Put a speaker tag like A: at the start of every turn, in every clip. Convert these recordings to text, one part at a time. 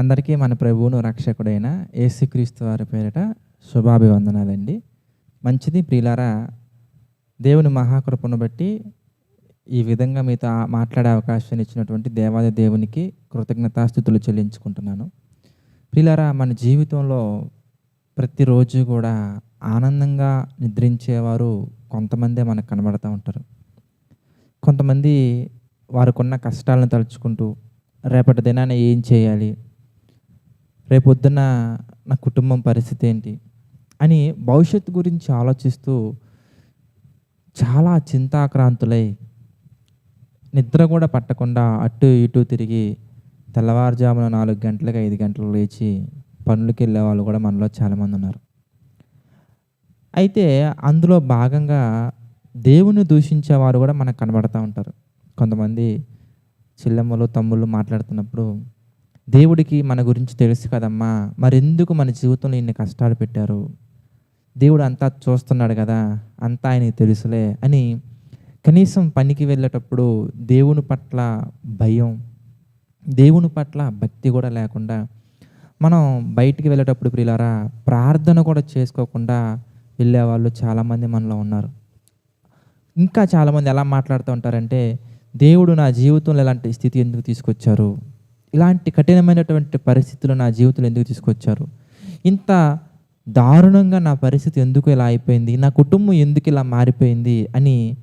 A: అందరికీ మన ప్రభువును రక్షకుడైన యేసుక్రీస్తు వారి పేరిట శుభాభివందనాలండి. మంచిది ప్రియులారా దేవుని మహాకృపను బట్టి ఈ విధంగా మీతో మాట్లాడే అవకాశాన్ని ఇచ్చినటువంటి దేవాది దేవునికి కృతజ్ఞతాస్థుతులు చెల్లించుకుంటున్నాను. ప్రియులారా మన జీవితంలో ప్రతిరోజు కూడా ఆనందంగా నిద్రించేవారు కొంతమందే మనకు కనబడుతూ ఉంటారు. కొంతమంది వారికున్న కష్టాలను తలుచుకుంటూ రేపటి దినాన ఏం చేయాలి రేపొద్దున నా కుటుంబం పరిస్థితి ఏంటి అని భవిష్యత్తు గురించి ఆలోచిస్తూ చాలా చింతాక్రాంతులై నిద్ర కూడా పట్టకుండా అటు ఇటు తిరిగి తెల్లవారుజామున నాలుగు గంటలకు ఐదు గంటలకు లేచి పనులకు వెళ్ళే వాళ్ళు కూడా మనలో చాలామంది ఉన్నారు. అయితే అందులో భాగంగా దేవుని దూషించేవారు కూడా మనకు కనబడుతూ ఉంటారు. కొంతమంది చెల్లెమ్మలు తమ్ముళ్ళు మాట్లాడుతున్నప్పుడు దేవుడికి మన గురించి తెలుసు కదమ్మా. మరెందుకు మన జీవితంలో ఇన్ని కష్టాలు పెట్టారు? దేవుడు అంతా చూస్తున్నాడు కదా అంతా ఆయనకి తెలుసులే అని కనీసం పనికి వెళ్ళేటప్పుడు దేవుని పట్ల భయం దేవుని పట్ల భక్తి కూడా లేకుండా మనం బయటికి వెళ్ళేటప్పుడు ప్రియులారా ప్రార్థన కూడా చేసుకోకుండా వెళ్ళేవాళ్ళు చాలామంది మనలో ఉన్నారు. ఇంకా చాలామంది ఎలా మాట్లాడుతూ ఉంటారంటే దేవుడు నా జీవితంలో ఇలాంటి స్థితి ఎందుకు తీసుకొచ్చారు? ఇలాంటి కఠినమైనటువంటి పరిస్థితులు నా జీవితంలో ఎందుకు తీసుకొచ్చారు? ఇంత దారుణంగా నా పరిస్థితి ఎందుకు ఇలా అయిపోయింది? నా కుటుంబం ఎందుకు ఇలా మారిపోయింది? అని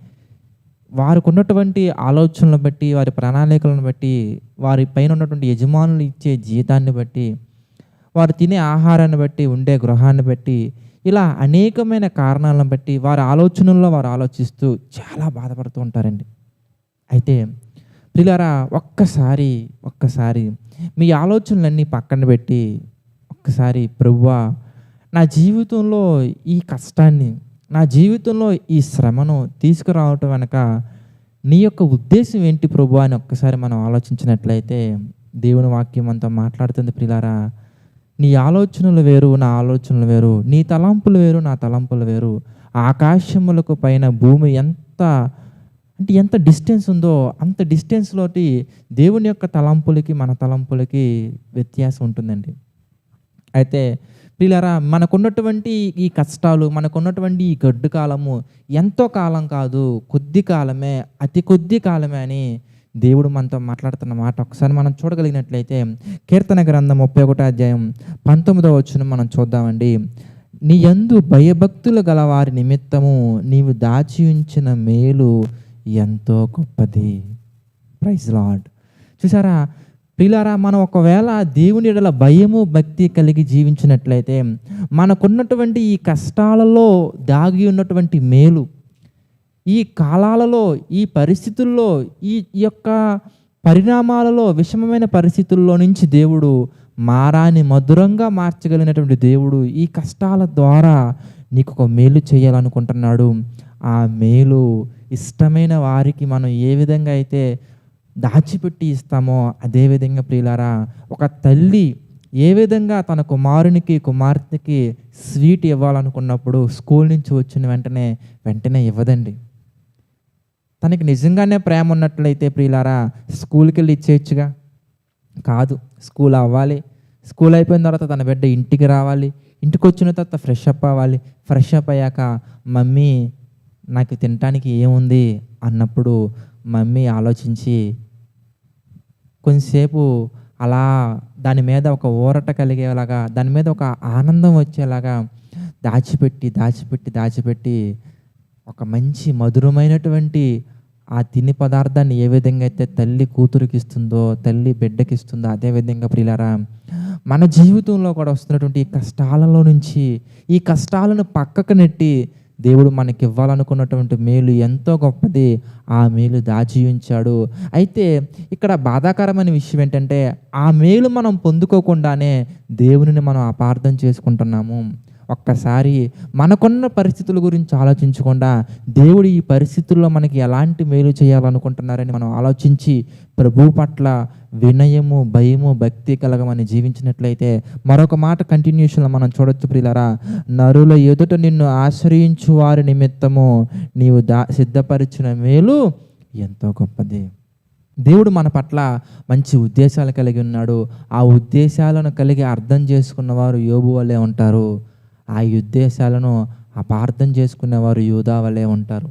A: వారికి ఉన్నటువంటి ఆలోచనలను బట్టి వారి ప్రణాళికలను బట్టి వారి పైన ఉన్నటువంటి యజమానులు ఇచ్చే జీతాన్ని బట్టి వారు తినే ఆహారాన్ని బట్టి ఉండే గృహాన్ని బట్టి ఇలా అనేకమైన కారణాలను బట్టి వారి ఆలోచనల్లో వారు ఆలోచిస్తూ చాలా బాధపడుతూ ఉంటారండి. అయితే ప్రిలారా ఒక్కసారి ఒక్కసారి మీ ఆలోచనలన్నీ పక్కన పెట్టి ఒక్కసారి ప్రభువా నా జీవితంలో ఈ కష్టాన్ని నా జీవితంలో ఈ శ్రమను తీసుకురావటం వెనక నీ యొక్క ఉద్దేశం ఏంటి ప్రభు అని ఒక్కసారి మనం ఆలోచించినట్లయితే దేవుని వాక్యం అంతా మాట్లాడుతుంది ప్రిలారా. నీ ఆలోచనలు వేరు నా ఆలోచనలు వేరు నీ తలంపులు వేరు నా తలంపులు వేరు. ఆకాశములకు పైన భూమి ఎంత అంటే ఎంత డిస్టెన్స్ ఉందో అంత డిస్టెన్స్లోటి దేవుని యొక్క తలంపులకి మన తలంపులకి వ్యత్యాసం ఉంటుందండి. అయితే పిల్లరా మనకున్నటువంటి ఈ కష్టాలు మనకున్నటువంటి ఈ గడ్డు కాలము ఎంతో కాలం కాదు కొద్ది కాలమే అతి కొద్ది కాలమే అని దేవుడు మనతో మాట్లాడుతున్న మాట. ఒకసారి మనం చూడగలిగినట్లయితే కీర్తన గ్రంథం ముప్పై ఒకటో అధ్యాయం పంతొమ్మిదో వచ్చిన మనం చూద్దామండి. నీ యందు భయభక్తులు గల వారి నిమిత్తము నీవు దాచి ఉంచిన మేలు ఎంతో గొప్పది. ప్రైజ్ లాడ్ చూసారా? ప్రిలారా మనం ఒకవేళ దేవుని ఎడల భయము భక్తి కలిగి జీవించినట్లయితే మనకున్నటువంటి ఈ కష్టాలలో దాగి ఉన్నటువంటి మేలు ఈ కాలాలలో ఈ పరిస్థితుల్లో ఈ ఈ యొక్క పరిణామాలలో విషమమైన పరిస్థితుల్లో నుంచి దేవుడు మారాని మధురంగా మార్చగలిగినటువంటి దేవుడు ఈ కష్టాల ద్వారా నీకు ఒక మేలు చేయాలనుకుంటున్నాడు. ఆ మేలు ఇష్టమైన వారికి మనం ఏ విధంగా అయితే దాచిపెట్టి ఇస్తామో అదేవిధంగా ప్రియులారా ఒక తల్లి ఏ విధంగా తన కుమారునికి కుమార్తెకి స్వీట్ ఇవ్వాలనుకున్నప్పుడు స్కూల్ నుంచి వచ్చిన వెంటనే వెంటనే ఇవ్వదండి. తనకి నిజంగానే ప్రేమ ఉన్నట్లయితే ప్రియులారా స్కూల్కి వెళ్ళి ఇచ్చేయచ్చుగా? కాదు స్కూల్ అవ్వాలి. స్కూల్ అయిపోయిన తర్వాత తన బిడ్డ ఇంటికి రావాలి. ఇంటికి వచ్చిన తర్వాత ఫ్రెష్ అప్ అవ్వాలి. ఫ్రెష్ అప్ అయ్యాక మమ్మీ నాకు తినటానికి ఏముంది అన్నప్పుడు మమ్మీ ఆలోచించి కొంచెంసేపు అలా దాని మీద ఒక ఊరట కలిగేలాగా దాని మీద ఒక ఆనందం వచ్చేలాగా దాచిపెట్టి దాచిపెట్టి దాచిపెట్టి ఒక మంచి మధురమైనటువంటి ఆ తిని పదార్థాన్ని ఏ విధంగా అయితే తల్లి కూతురికి ఇస్తుందో తల్లి బిడ్డకి ఇస్తుందో అదేవిధంగా ప్రియులారా మన జీవితంలో కూడా వస్తున్నటువంటి ఈ కష్టాలలో నుంచి ఈ కష్టాలను పక్కకు నెట్టి దేవుడు మనకి ఇవ్వాలనుకున్నటువంటి మేలు ఎంతో గొప్పది. ఆ మేలు దాచి ఉంచాడు. అయితే ఇక్కడ బాధాకరమైన విషయం ఏంటంటే ఆ మేలు మనం పొందుకోకుండానే దేవునిని మనం అపార్థం చేసుకుంటున్నాము. ఒక్కసారి మనకున్న పరిస్థితుల గురించి ఆలోచించకుండా దేవుడు ఈ పరిస్థితుల్లో మనకి ఎలాంటి మేలు చేయాలనుకుంటున్నారని మనం ఆలోచించి ప్రభు పట్ల వినయము భయము భక్తి కలగమని జీవించినట్లయితే మరొక మాట కంటిన్యూషన్లో మనం చూడొచ్చు ప్రియులరా. నరుల ఎదుట నిన్ను ఆశ్రయించు వారి నిమిత్తము నీవు దా సిద్ధపరిచిన మేలు ఎంతో గొప్పది. దేవుడు మన పట్ల మంచి ఉద్దేశాలు కలిగి ఉన్నాడు. ఆ ఉద్దేశాలను కలిగి అర్థం చేసుకున్నవారు యోబు వల్లే ఉంటారు. ఆ ఉద్దేశాలను అపార్థం చేసుకునేవారు యూదా వలె ఉంటారు.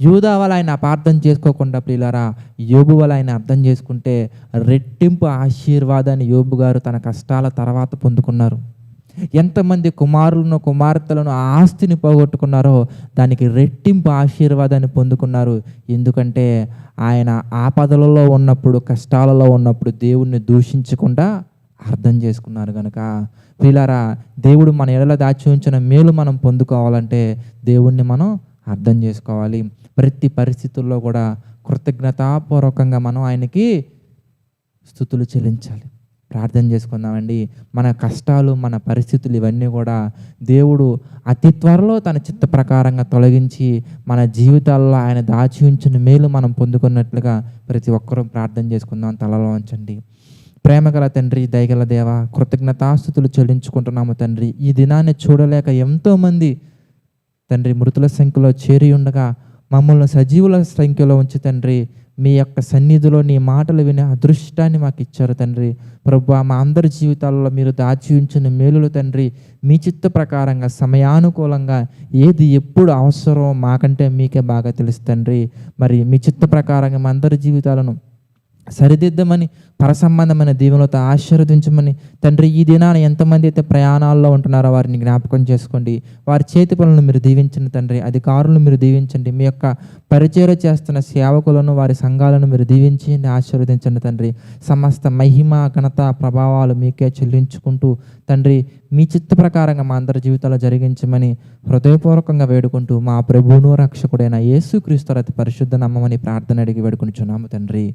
A: యూదా వల్ల ఆయన అపార్థం చేసుకోకుండా ప్రియులారా యోబు వల్ల ఆయన అర్థం చేసుకుంటే రెట్టింపు ఆశీర్వాదాన్ని యోబు గారు తన కష్టాల తర్వాత పొందుకున్నారు. ఎంతమంది కుమారులను కుమార్తెలను ఆస్తిని పోగొట్టుకున్నారో దానికి రెట్టింపు ఆశీర్వాదాన్ని పొందుకున్నారు. ఎందుకంటే ఆయన ఆపదలలో ఉన్నప్పుడు కష్టాలలో ఉన్నప్పుడు దేవుణ్ణి దూషించకుండా అర్థం చేసుకున్నారు కనుక వీళ్ళారా దేవుడు మన ఎడల దాచి ఉంచిన మేలు మనం పొందుకోవాలంటే దేవుణ్ణి మనం అర్థం చేసుకోవాలి. ప్రతి పరిస్థితుల్లో కూడా కృతజ్ఞతాపూర్వకంగా మనం ఆయనకి స్థుతులు చెల్లించాలి. ప్రార్థన చేసుకుందామండి. మన కష్టాలు మన పరిస్థితులు ఇవన్నీ కూడా దేవుడు అతి త్వరలో తన చిత్త ప్రకారంగా తొలగించి మన జీవితాల్లో ఆయన దాచి ఉంచిన మేలు మనం పొందుకున్నట్లుగా ప్రతి ఒక్కరూ ప్రార్థన చేసుకుందాం. తలలో ఉంచండి ప్రేమగల తండ్రి దయగల దేవ కృతజ్ఞతాస్థుతులు చెల్లించుకుంటున్నాము తండ్రి. ఈ దినాన్ని చూడలేక ఎంతోమంది తండ్రి మృతుల సంఖ్యలో చేరి ఉండగా మమ్మల్ని సజీవుల సంఖ్యలో ఉంచి తండ్రి మీ యొక్క సన్నిధిలో నీ మాటలు వినే అదృష్టాన్ని మాకు ఇచ్చారు తండ్రి. ప్రభు మా అందరి జీవితాల్లో మీరు దాచి ఉంచిన మేలులు తండ్రి మీ చిత్త ప్రకారంగా సమయానుకూలంగా ఏది ఎప్పుడు అవసరమో మాకంటే మీకే బాగా తెలుసు తండ్రి. మరి మీ చిత్త ప్రకారంగా మా అందరి జీవితాలను సరిదిద్దమని పరసంబంధమైన దీవెనలతో ఆశీర్వదించమని తండ్రి ఈ దినాన ఎంతమంది అయితే ప్రయాణాల్లో ఉంటున్నారో వారిని జ్ఞాపకం చేసుకోండి. వారి చేతి పనులను మీరు దీవించండి తండ్రి అధికారులను మీరు దీవించండి. మీ యొక్క పరిచయం చేస్తున్న సేవకులను వారి సంఘాలను మీరు దీవించండి ఆశీర్వదించండి తండ్రి. సమస్త మహిమ ఘనత ప్రభావాలు మీకే చెల్లించుకుంటూ తండ్రి మీ చిత్త ప్రకారంగా మా అందరి జీవితాల్లో జరిగించమని హృదయపూర్వకంగా వేడుకుంటూ మా ప్రభువును రక్షకుడైన యేసుక్రీస్తు అతి పరిశుద్ధ నమ్మమని ప్రార్థన అడిగి వేడుకుంటున్నాము తండ్రి.